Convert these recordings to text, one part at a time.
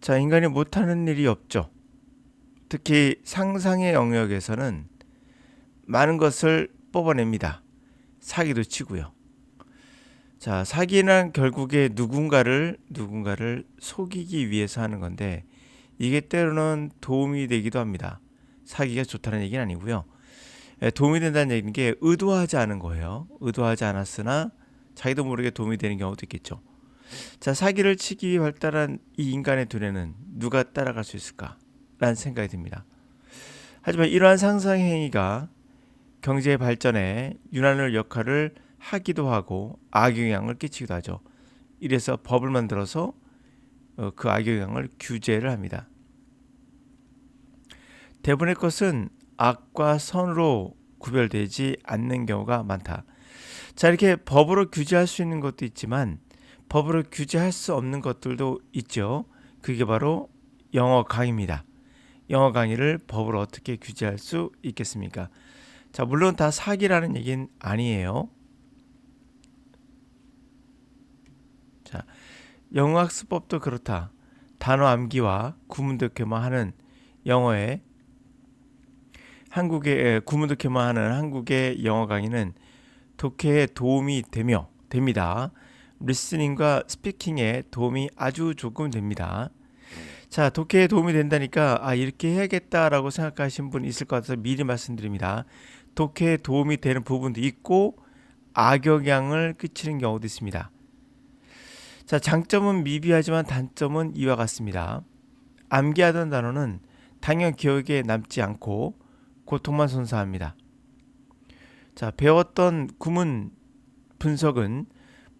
자, 인간이 못하는 일이 없죠. 특히 상상의 영역에서는 많은 것을 뽑아냅니다. 사기도 치고요. 자, 사기는 결국에 누군가를 누군가를 속이기 위해서 하는 건데 이게 때로는 도움이 되기도 합니다. 사기가 좋다는 얘기는 아니고요. 예, 도움이 된다는 얘기는 게 의도하지 않은 거예요. 의도하지 않았으나 자기도 모르게 도움이 되는 경우도 있겠죠. 자, 사기를 치기 위해 발달한 이 인간의 두뇌는 누가 따라갈 수 있을까? 라는 생각이 듭니다. 하지만 이러한 상상 행위가 경제의 발전에 유난을 역할을 하기도 하고 악영향을 끼치기도 하죠. 이래서 법을 만들어서 어, 그 악영향을 규제를 합니다. 대부분의 것은 악과 선으로 구별되지 않는 경우가 많다. 자, 이렇게 법으로 규제할 수 있는 것도 있지만 법으로 규제할 수 없는 것들도 있죠. 그게 바로 영어 강의입니다. 영어 강의를 법으로 어떻게 규제할 수 있겠습니까? 자, 물론 다 사기라는 얘기는 아니에요. 자, 영어 학습법도 그렇다. 단어 암기와 구문 독해만 하는 영어에 한국의 구문 독해만 하는 한국의 영어 강의는 독해에 도움이 되며 됩니다. 리스닝과 스피킹에 도움이 아주 조금 됩니다. 자, 독해에 도움이 된다니까 아 이렇게 해야겠다라고 생각하신 분 있을 것 같아서 미리 말씀드립니다. 독해에 도움이 되는 부분도 있고 악영향을 끼치는 경우도 있습니다. 자, 장점은 미비하지만 단점은 이와 같습니다. 암기하던 단어는 당연 기억에 남지 않고 고통만 선사합니다. 자, 배웠던 구문 분석은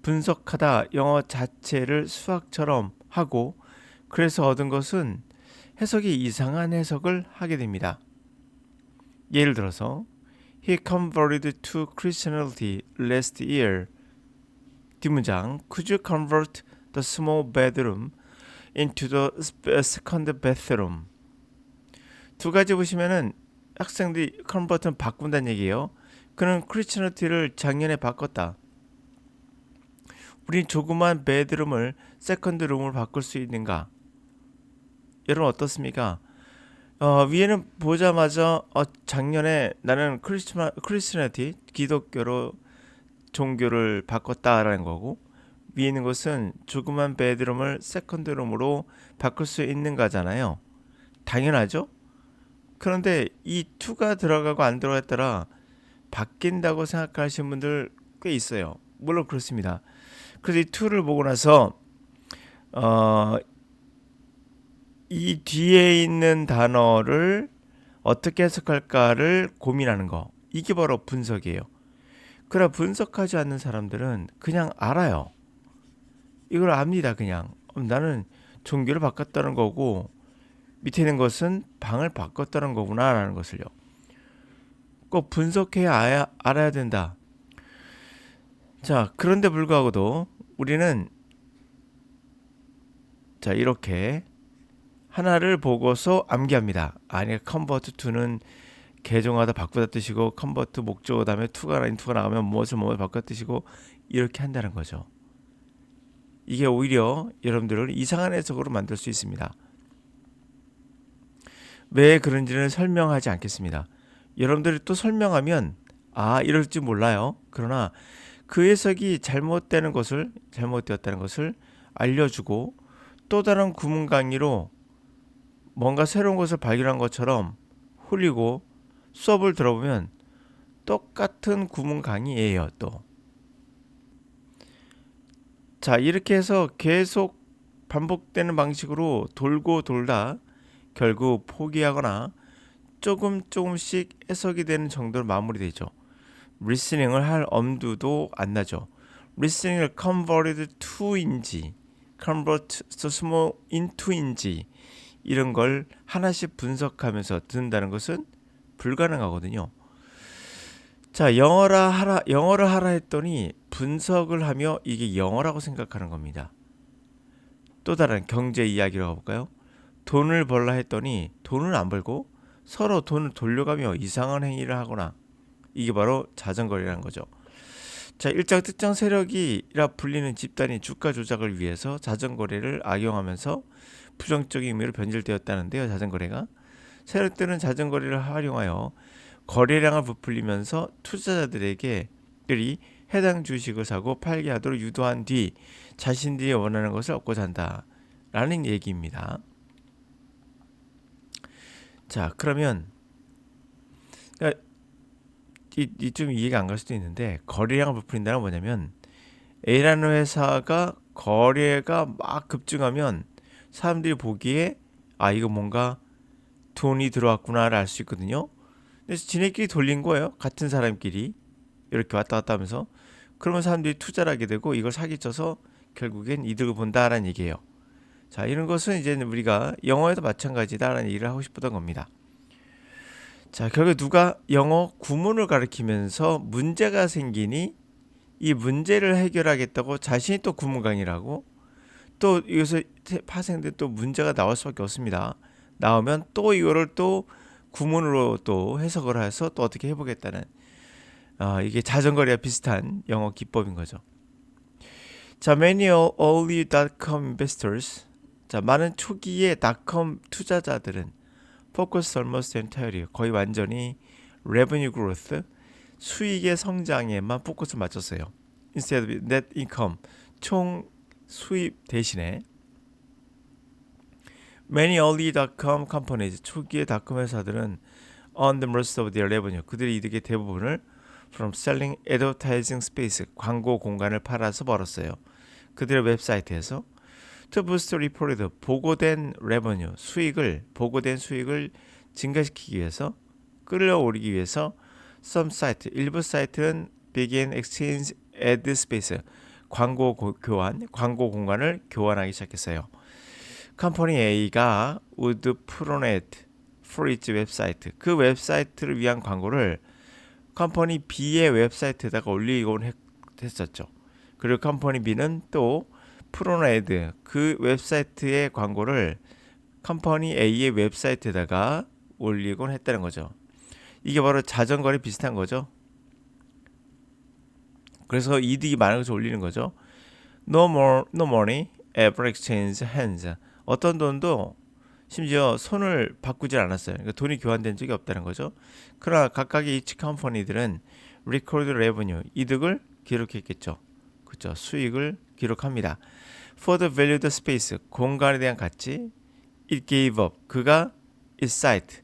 분석하다 영어 자체를 수학처럼 하고 그래서 얻은 것은 해석이 이상한 해석을 하게 됩니다. 예를 들어서 He converted to Christianity last year. 뒷문장 Could you convert the small bedroom into the second bathroom? 두 가지 보시면은 학생들이 컨버트는 바꾼다는 얘기예요. 그는 크리스천리티를 작년에 바꿨다. 우린 조그만 베드룸을 세컨드 룸으로 바꿀 수 있는가? 여러분 어떻습니까? 어, 위에는 보자마자 어, 작년에 나는 크리스마, 크리스천리티 기독교로 종교를 바꿨다라는 거고 위에 있는 것은 조그만 베드룸을 세컨드 룸으로 바꿀 수 있는가잖아요. 당연하죠. 그런데 이 투가 들어가고 안 들어가에 따라 바뀐다고 생각하시는 분들 꽤 있어요. 물론 그렇습니다. 그래서 이 투를 보고 나서 어, 이 뒤에 있는 단어를 어떻게 해석할까를 고민하는 거. 이게 바로 분석이에요. 그러나 분석하지 않는 사람들은 그냥 알아요. 이걸 압니다, 그냥. 나는 종교를 바꿨다는 거고 밑에 있는 것은 방을 바꿨다는 거구나라는 것을요. 꼭 분석해야 알아야, 알아야 된다. 자, 그런데 불구하고도 우리는 자, 이렇게 하나를 보고서 암기합니다. 아니, 컨버트 투는 개종하다 바꾸다 뜻이고 컨버트 목적어 다음에 투가 라인 투가 나가면 무엇을 무엇을 바꿔 뜻이고 이렇게 한다는 거죠. 이게 오히려 여러분들을 이상한 해석으로 만들 수 있습니다. 왜 그런지는 설명하지 않겠습니다. 여러분들이 또 설명하면 아 이럴지 몰라요. 그러나 그 해석이 잘못되는 것을 잘못되었다는 것을 알려주고 또 다른 구문 강의로 뭔가 새로운 것을 발견한 것처럼 흘리고 수업을 들어보면 똑같은 구문 강의예요 또. 자 이렇게 해서 계속 반복되는 방식으로 돌고 돌다 결국 포기하거나 조금 조금씩 해석이 되는 정도로 마무리되죠. 리스닝을 할 엄두도 안 나죠. 리스닝을 converted to인지 convert so small into인지 이런 걸 하나씩 분석하면서 듣는다는 것은 불가능하거든요. 자, 영어라 하라 영어를 하라 했더니 분석을 하며 이게 영어라고 생각하는 겁니다. 또 다른 경제 이야기로 가볼까요? 돈을 벌라 했더니 돈을 안 벌고 서로 돈을 돌려가며 이상한 행위를 하거나 이게 바로 자전거리라는 거죠. 자, 일정 특정 세력이라 불리는 집단이 주가 조작을 위해서 자전거래를 악용하면서 부정적인 의미로 변질되었다는데요. 자전거래가 세력들은 자전거래를 활용하여 거래량을 부풀리면서 투자자들에게 들이 해당 주식을 사고 팔게 하도록 유도한 뒤 자신들이 원하는 것을 얻고자 한다라는 얘기입니다. 자, 그러면 그러니까 이 좀 이해가 안 갈 수도 있는데 거래량을 부풀린다는 뭐냐면 A라는 회사가 거래가 막 급증하면 사람들이 보기에 아 이거 뭔가 돈이 들어왔구나를 알 수 있거든요. 그래서 지네끼리 돌린 거예요. 같은 사람끼리 이렇게 왔다 갔다 하면서 그러면 사람들이 투자를 하게 되고 이걸 사기쳐서 결국엔 이득을 본다라는 얘기예요. 자 이런 것은 이제 우리가 영어에도 마찬가지다라는 얘기를 하고 싶었던 겁니다. 자 결국 누가 영어 구문을 가르치면서 문제가 생기니 이 문제를 해결하겠다고 자신이 또 구문 강의라고 또 이것을 파생된 또 문제가 나올 수밖에 없습니다. 나오면 또 이거를 또 구문으로 또 해석을 해서 또 어떻게 해보겠다는 아, 이게 자전거리와 비슷한 영어 기법인 거죠. 자, many early dot-com investors 자, 많은 초기의 닷컴 투자자들은 focus almost entirely 거의 완전히 revenue growth 수익의 성장에만 포커스를 맞췄어요. instead of net income 총 수입 대신에 many early dot-com companies 초기의 닷컴 회사들은 on the most of their revenue 그들의 이득의 대부분을 from selling advertising space 광고 공간을 팔아서 벌었어요. 그들의 웹사이트에서 to boost reported 보고된 revenue 수익을 보고된 수익을 증가시키기 위해서 끌어올리기 위해서 some site 일부 사이트는 begin exchange ad space 광고 고, 교환 광고 공간을 교환하기 시작했어요. 컴퍼니 A가 would pronet for its 웹사이트 그 웹사이트를 위한 광고를 컴퍼니 B의 웹사이트에다가 올리곤 했었죠. 그리고 컴퍼니 B는 또 프로네드 그 웹사이트의 광고를 컴퍼니 A의 웹사이트에다가 올리곤 했다는 거죠. 이게 바로 자전거래 비슷한 거죠. 그래서 이득이 것을 올리는 거죠. No more, no money ever exchange hands. 어떤 돈도 심지어 손을 바꾸질 않았어요. 그러니까 돈이 교환된 적이 없다는 거죠. 그러나 각각의 이치 컴퍼니들은 record revenue 이득을 기록했겠죠. 그렇죠. 수익을 기록합니다. For the valued space 공간에 대한 가치 it gave up 그가 이 사이트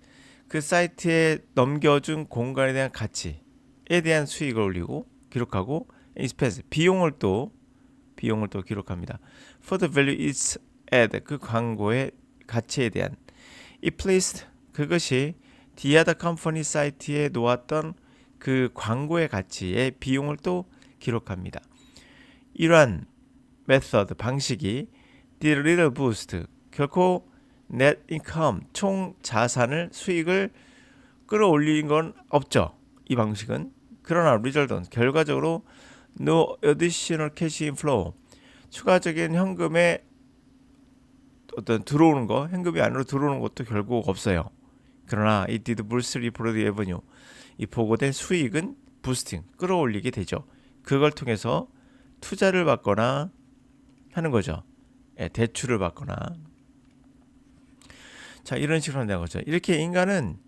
그 사이트에 넘겨준 공간에 대한 가치에 대한 수익을 올리고 기록하고 expense 비용을 또 비용을 또 기록합니다. For the value is add 그 광고의 가치에 대한 it placed 그것이 other company 사이트에 놓았던 그 광고의 가치의 비용을 또 기록합니다. 이러한 메서드 방식이 little boost 결코 net income 총 자산을 수익을 끌어올린 건 없죠. 이 방식은 그러나 result은 결과적으로 no additional cash inflow 추가적인 현금의 어떤 들어오는 거 현금이 안으로 들어오는 것도 결국 없어요. 그러나 이 did boost reported revenue 이 보고된 수익은 부스팅 끌어올리게 되죠. 그걸 통해서 투자를 받거나 하는 거죠. 예, 대출을 받거나 자 이런 식으로 한다는 거죠. 이렇게 인간은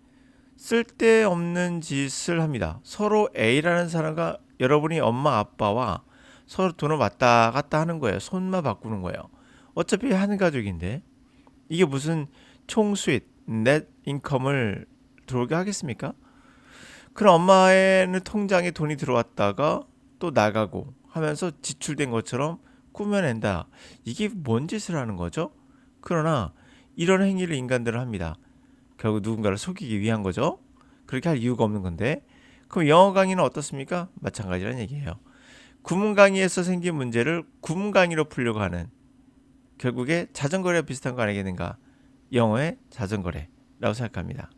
쓸데없는 짓을 합니다. 서로 A라는 사람과 여러분이 엄마 아빠와 서로 돈을 왔다 갔다 하는 거예요. 손만 바꾸는 거예요. 어차피 한 가족인데 이게 무슨 총수익, 넷 인컴을 들어오게 하겠습니까? 그럼 엄마의 통장에 돈이 들어왔다가 또 나가고 하면서 지출된 것처럼 꾸며낸다. 이게 뭔 짓을 하는 거죠? 그러나 이런 행위를 인간들은 합니다. 결국 누군가를 속이기 위한 거죠. 그렇게 할 이유가 없는 건데. 그럼 영어 강의는 어떻습니까? 마찬가지라는 얘기예요. 구문 강의에서 생긴 문제를 구문 강의로 풀려고 하는 결국에 자전거래와 비슷한 거 아니겠는가? 영어의 자전거래라고 생각합니다.